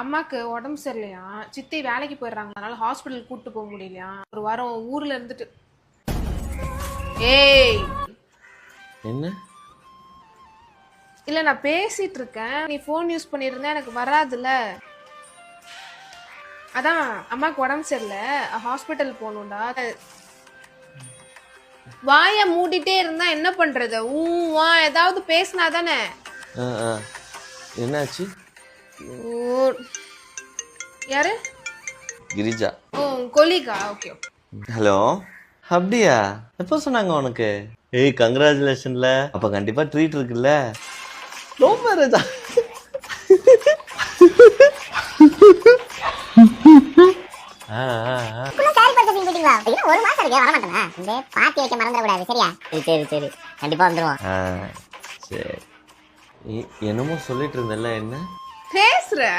அம்மாக்கு உடம்பு சரியில்லையா? சித்தி வேலைக்கு போயிடுறாங்க. அதனால ஹாஸ்பிட்டல் கூட்டு போக முடியலையா? ஒரு வாரம் ஊர்ல இருந்துட்டு. ஏய்! என்ன? இல்ல நான் பேசிட்டு இருக்கேன். நீ ஃபோன் யூஸ் பண்ணிருந்தா எனக்கு வராதுல்ல. அதான் அம்மாக்கு உடம்பு சரியில்லை. ஹாஸ்பிட்டல் போகணும்டா. வாய மூடிட்டே இருந்தா என்ன பண்றது? ஊ ஏதாவது பேசினா தானே. என்னாச்சு? யாரு? கிரிஜா. ஓ கொலிகா ஓகே ஹலோ அப்படியா? எப்போ சொன்னாங்க உனக்கு? ஏய் கங்க்ராச்சுலேஷன்ல அப்ப கண்டிப்பா ட்ரீட் இருக்குல்ல. லவ் மேரேஜா ஆ ஆ ஆ. சாரி பர்ச்சேசிங் போயிட்டீங்களா இன்னும் ஒரு மாசம் இருக்கு வர மாட்டேனா இந்த பாத்தி வைக்க மறந்துடக்கூடாது சரியா? சரி சரி. கண்டிப்பா வந்துருவோம். என்னமோ சொல்லிட்டு இருந்தல்ல என்ன? பேசுற